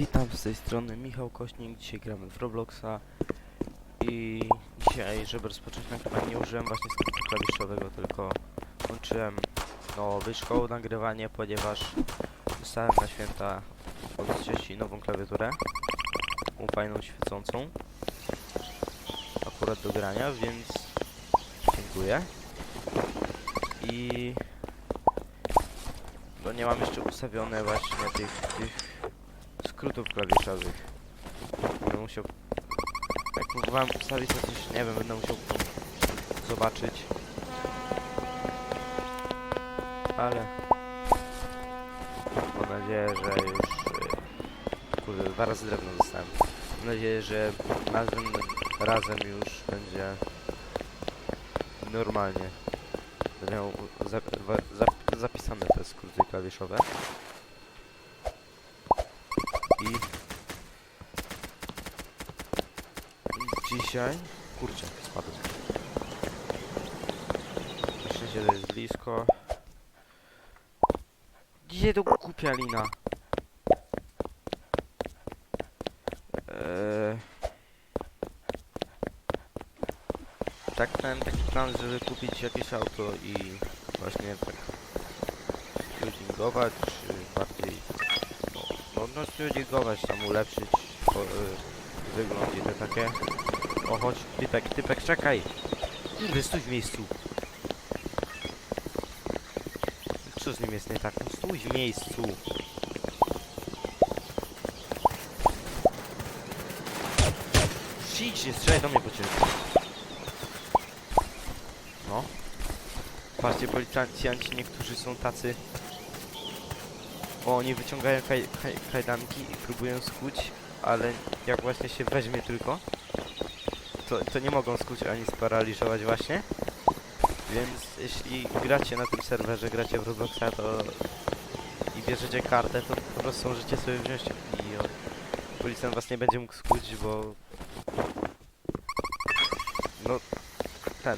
Witam z tej strony Michał Kośnik, dzisiaj gramy w Robloxa. I dzisiaj, żeby rozpocząć nagrywanie, nie użyłem właśnie skryptu klawiszowego, tylko włączyłem nowy szkoły nagrywanie, ponieważ dostałem na święta od nową klawiaturę, taką fajną, świecącą, akurat do grania, więc dziękuję. I no nie mam jeszcze ustawione właśnie tych, tych skrótów klawiszowych. Będę musiał... Jak próbowałem ustawić to coś, nie wiem, będę musiał zobaczyć. Ale... Mam nadzieję, że już... y, Kurde, dwa razy drewno dostałem. Mam nadzieję, że następnym razem już będzie normalnie. Będę miał za, za, zapisane te skróty klawiszowe. I dzisiaj, kurczę, spadłem. Na szczęście to jest blisko. Gdzie to głupia lina? Eee... Tak miałem taki plan, żeby kupić jakieś auto i właśnie tak tuningować, czy bardziej no, no, no tuningować, tam ulepszyć po, y, wygląd i te takie. O, chodź, typek, typek, czekaj! Kurde, stój w miejscu! Co z nim jest nie tak? Stój w miejscu! Idź, nie strzelaj do mnie, bo. No. Patrzcie, policjanci niektórzy są tacy... O, oni wyciągają kaj, kaj, kajdanki i próbują skuć, ale jak właśnie się weźmie tylko, to, to nie mogą skuć ani sparaliżować właśnie. Więc jeśli gracie na tym serwerze, gracie w Robloxa, to i bierzecie kartę, to po prostu możecie sobie wziąć i o, policjant was nie będzie mógł skuć, bo no ten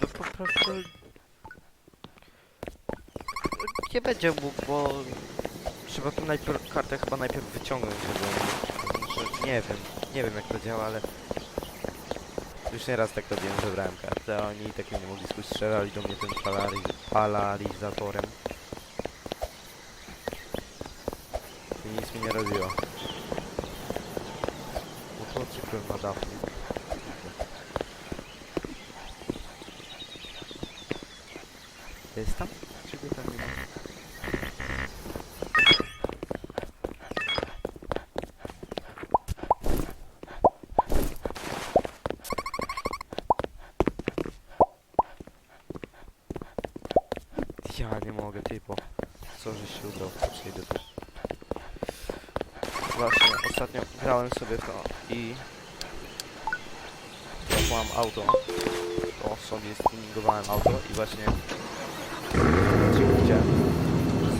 no po prostu nie będzie mógł, bo trzeba tu najpierw kartę chyba najpierw wyciągnąć, żeby nie wiem, nie wiem jak to działa, ale już nieraz tak robiłem, że brałem kartę, a oni tak mnie nie mogli skuć, strzelali do mnie tym palari paralizatorem. I nic mi nie robiło. Motocykl na dachu. Jest tam? Czy go tam nie ma? Ja nie mogę, typo. Co, że się udało, przejdę tu. Właśnie, ostatnio grałem sobie w to i... mam auto. O, sobie stuningowałem auto i właśnie... Chciałem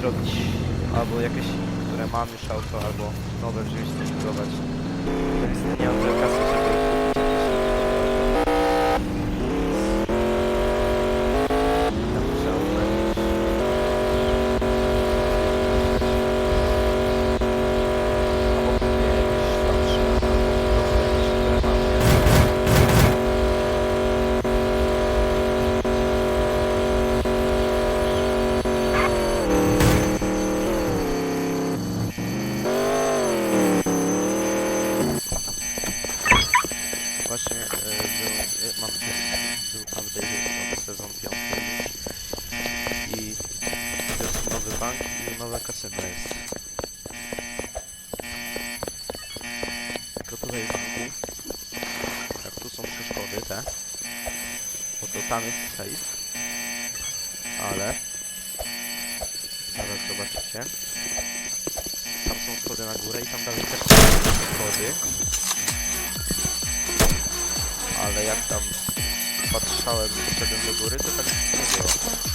zrobić albo jakieś, które mam już auto, albo nowe wziąć, stuningować. To jest nie mam kasy, są schody na górę i tam dalej też są schody ale jak tam patrzałem i szedłem do góry, to tak nie było.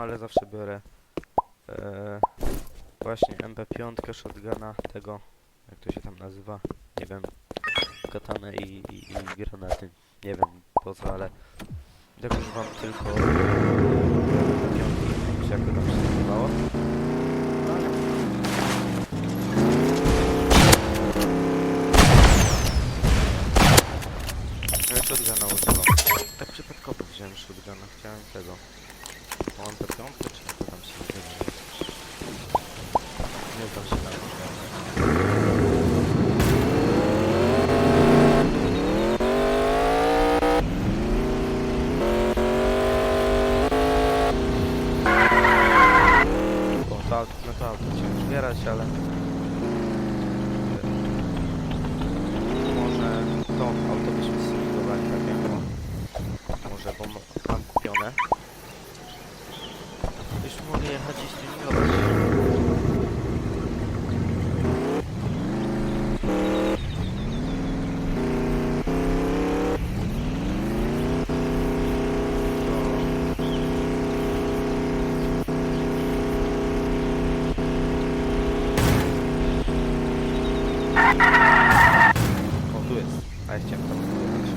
Ale zawsze biorę e, właśnie MP5, shotguna, tego, jak to się tam nazywa, nie wiem, katanę i, i, i granaty. Nie wiem po co, ale jak używam tylko piątki, czy jak to tam się nazywało. Shotguna używam. Tak przypadkowo wziąłem shotguna, chciałem tego. Te piątkę, czy to tam się nazywa? Nie znam się na tym. O, to auto, no to auto chciałem zbierać, ale... Może to auto byśmy zlikwidowali takiego. Może, bo ma- mam kupione. Byśmy mogli jechać i streamować. O, tu jest. A ja chciałem tam pojechać.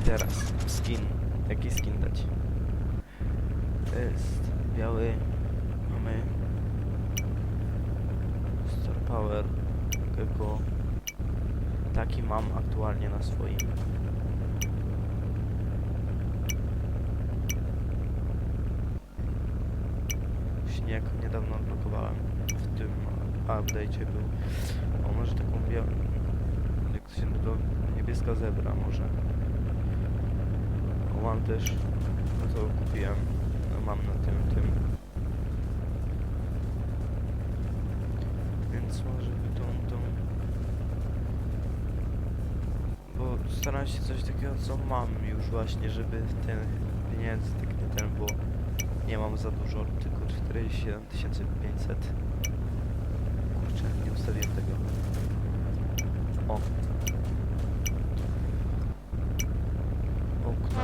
I teraz skin. Jaki skin dać? Jest biały. Mamy Star Power. Takiego. Taki mam aktualnie na swoim. Śnieg niedawno odblokowałem. W tym update'cie był. O, może taką białą... Jak się nazywa? Niebieska zebra może. O, mam też... No to kupiłem. No, mam na tym, tym. Więc może by tą, staram się coś takiego, co mam już właśnie, żeby ten pieniędzy tak nie ten, bo nie mam za dużo, tylko 47 500. Kurczę, nie ustawiłem tego. O. Okna.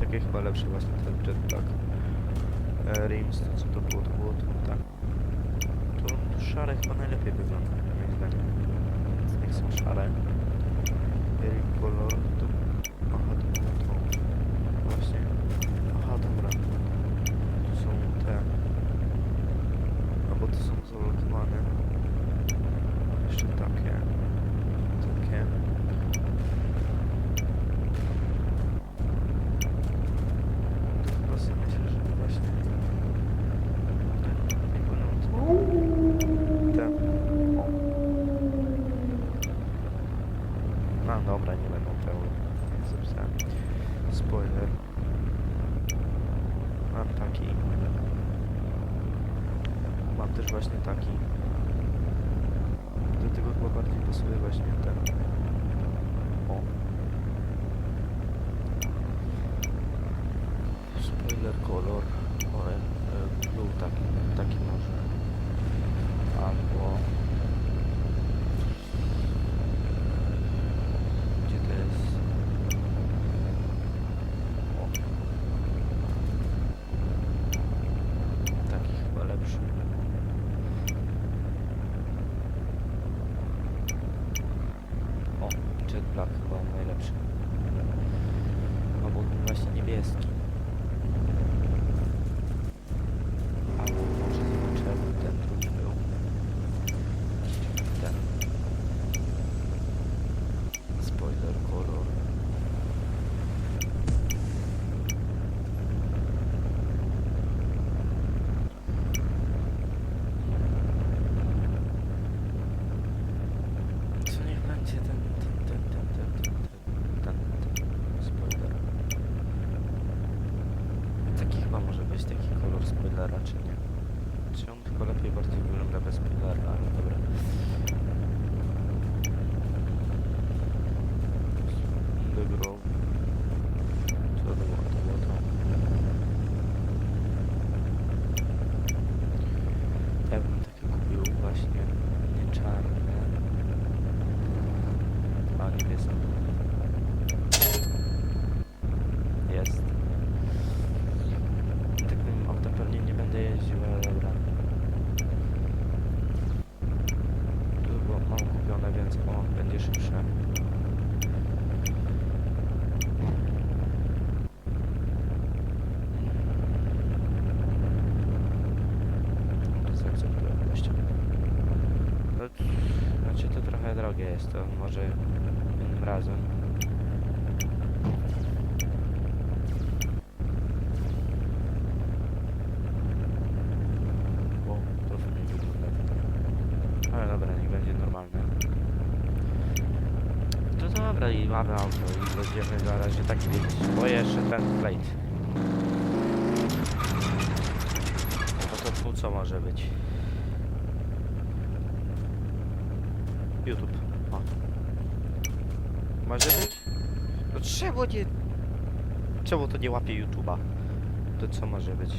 Takie chyba lepsze właśnie ten jetpack. E, Rims, to co to było? To było to tak. To szare chyba najlepiej wygląda, moim zdaniem. Niech są szare. Bieli kolor to... mam też właśnie taki. Do tego chyba bardziej pasuje właśnie ten. O. Spoiler kolor. Może innym razem. Bo to fajnie wygląda. Ale dobra, niech będzie normalne. To dobra i mamy auto i będziemy na razie tak jeździć. Bo jeszcze ten plate. No to tu co może być? YouTube. Może być? No czemu nie... Czemu to nie łapie YouTube'a? To co może być?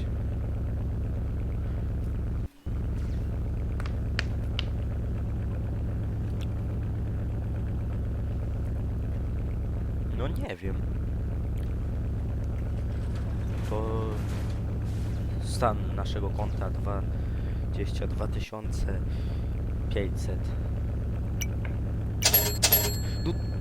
No nie wiem. To stan naszego konta 22 500. No.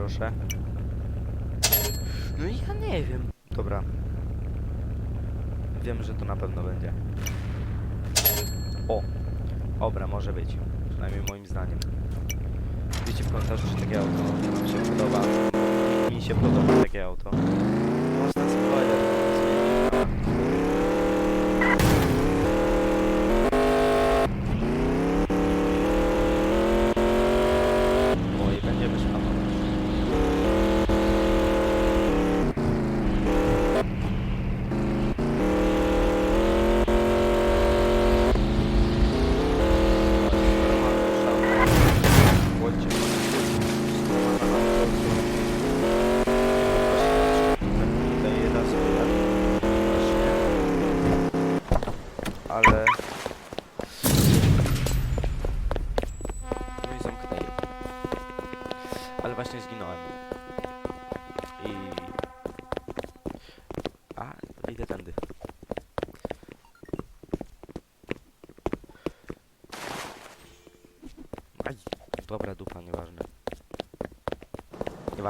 Proszę. No ja nie wiem. Dobra. Wiem, że to na pewno będzie. O! Dobra, może być. Przynajmniej moim zdaniem. Wiecie w komentarzu, czy takie auto wam się podoba. Mi się podoba takie auto.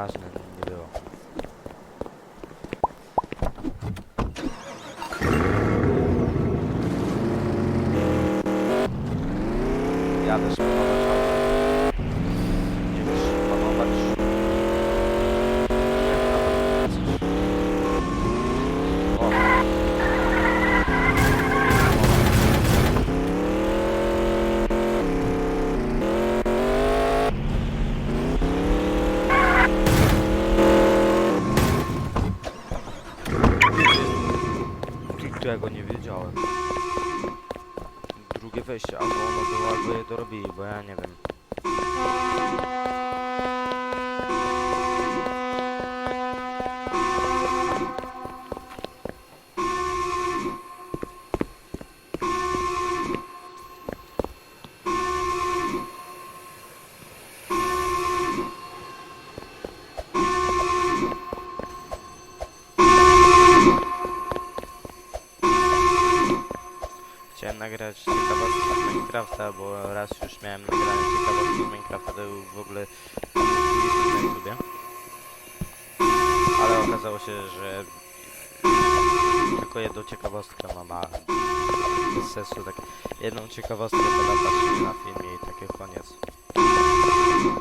más, ¿no? Minecrafta, bo raz już miałem nagrane ciekawostki z Minecrafta, to był w ogóle na YouTubie. Ale okazało się, że tylko jedną ciekawostkę mam, a bez sensu tak jedną ciekawostkę podam na filmie i takie koniec.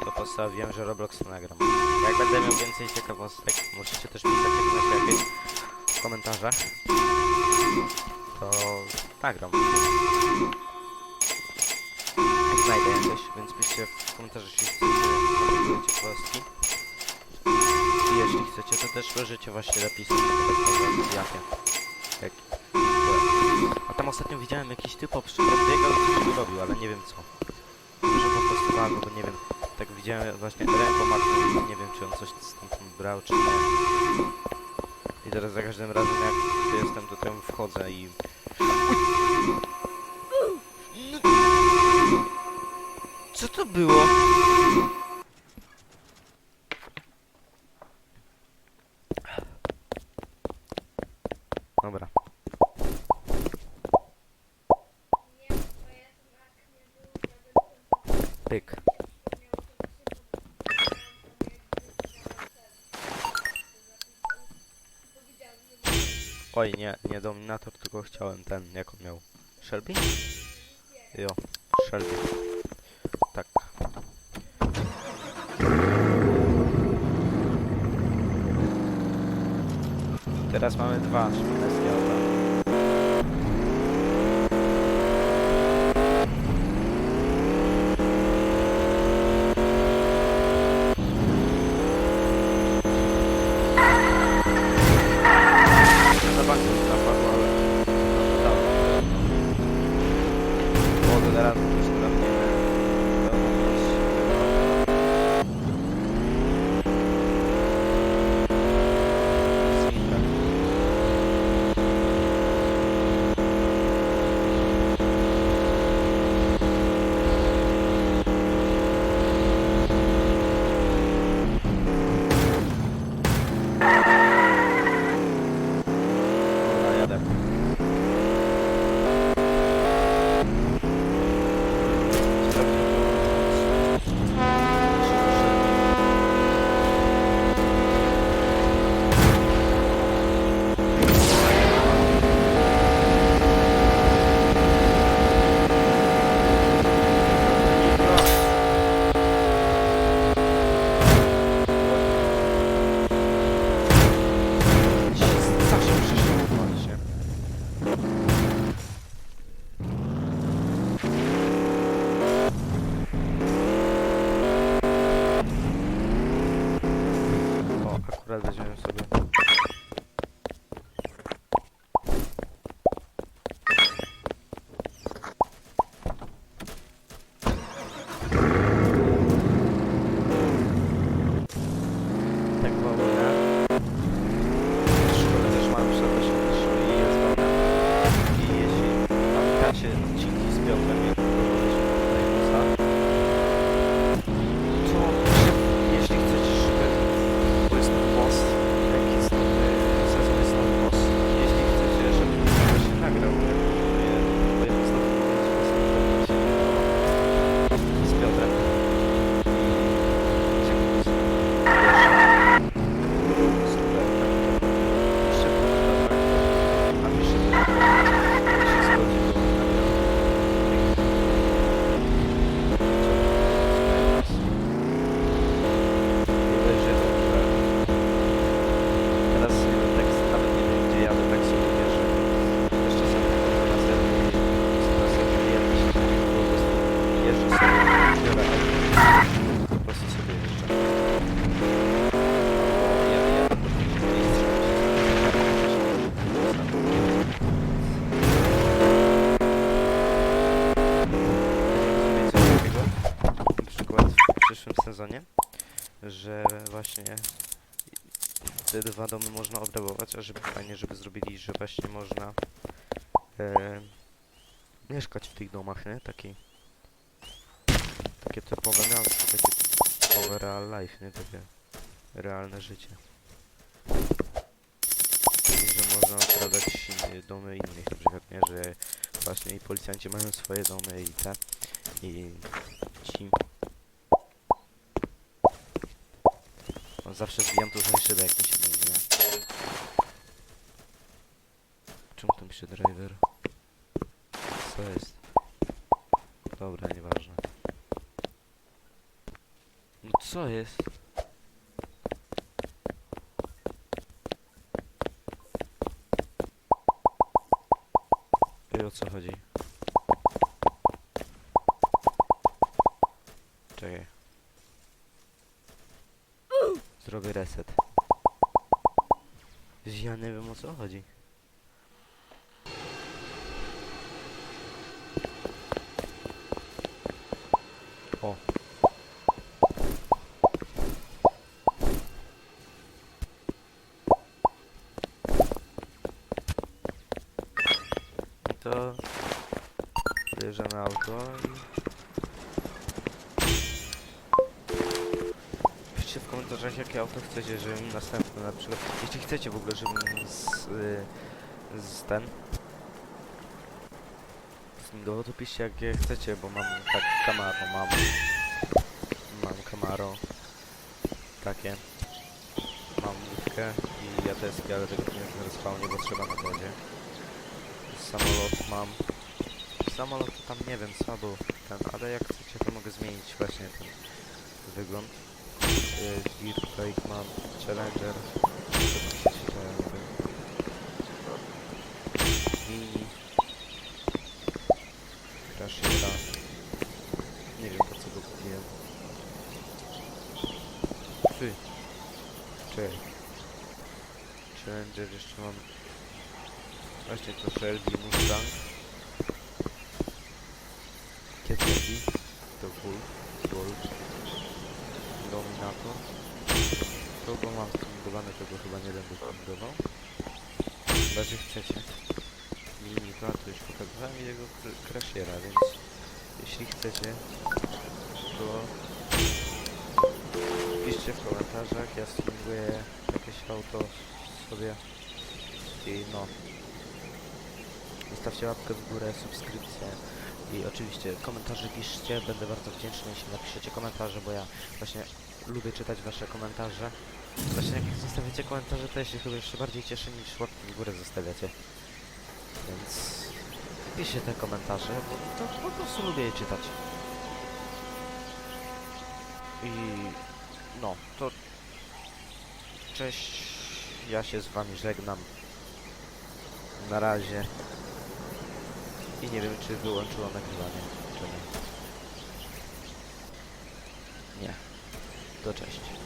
To postanowiłem, że Roblox nagram. Jak będę miał więcej ciekawostek, możecie też pisać jak jakieś w komentarzach. To nagram. Znajdę jakieś, więc piszcie w komentarzach, jeśli chcecie ciekawostki. I jeśli chcecie, to też możecie właśnie napisać na jakie. Jak... A tam ostatnio widziałem jakiś typ biegał i coś robił, ale nie wiem co. Może po prostu albo bo nie wiem. Tak widziałem właśnie ręką i nie wiem czy on coś stamtąd brał czy nie. I teraz za każdym razem jak jestem to tam wchodzę i... Co to było? Dobra. Pyk. Oj, nie, nie Dominator, tylko chciałem ten, jak on miał. Shelby? Jo, Shelby. Tak. Teraz mamy dwa szpitalskie auta. Zapadło, ale. Bo to teraz że właśnie te dwa domy można odrabować, a żeby fajnie, żeby zrobili, że właśnie można e, mieszkać w tych domach, nie? Taki, takie typowe miasto, takie typowe real life, nie? Takie realne życie. I że można okradać domy innych, na przykład, nie? Że właśnie i policjanci mają swoje domy i te, i ci... No, zawsze zbijam tu za szybę, jak mi się mówi, nie? Czemu tam się driver? Co jest? Dobra, nieważne. No co jest? I o co chodzi? Czekaj. Zrobię reset. Ja nie wiem o co chodzi. O. I to wyjeżdżamy auto i Piszcie w komentarzach jakie auto chcecie, żebym następne na przykład jeśli chcecie w ogóle, żebym z, y, z ten z nim to piszcie jakie chcecie, bo mam tak Camaro, mam mam Camaro. Takie. Mam łódkę i ja deski, ale tego nie będę spał, nie bo trzeba na wodzie samolot mam. Samolot tam nie wiem, słabo ten, ale jak chcecie to mogę zmienić właśnie ten wygląd Dirt Bike mam Challenger. Mini. Crashera nie wiem po co go kupiłem. Ty. Czekaj. Challenger jeszcze mam. Właśnie to Shelby Mustang Kentucky to Bull Bolt Dominator to go mam stundowane, tego chyba nie będę tundował chyba, że chcecie Mini to to już pokazałem i jego kr- Crashera, więc jeśli chcecie piszcie w komentarzach, ja streamuję jakieś auto sobie i no Zostawcie łapkę w górę, subskrypcję i oczywiście komentarze piszcie, będę bardzo wdzięczny jeśli napiszecie komentarze, bo ja właśnie lubię czytać wasze komentarze. Właśnie jak zostawiacie komentarze, to ja się chyba jeszcze bardziej cieszę niż łapki w górę zostawiacie. Więc piszcie te komentarze, bo to po prostu lubię je czytać. I no, to cześć, ja się z wami żegnam. Na razie. I nie wiem, czy wyłączyło nagrywanie, czy nie. Nie. To cześć.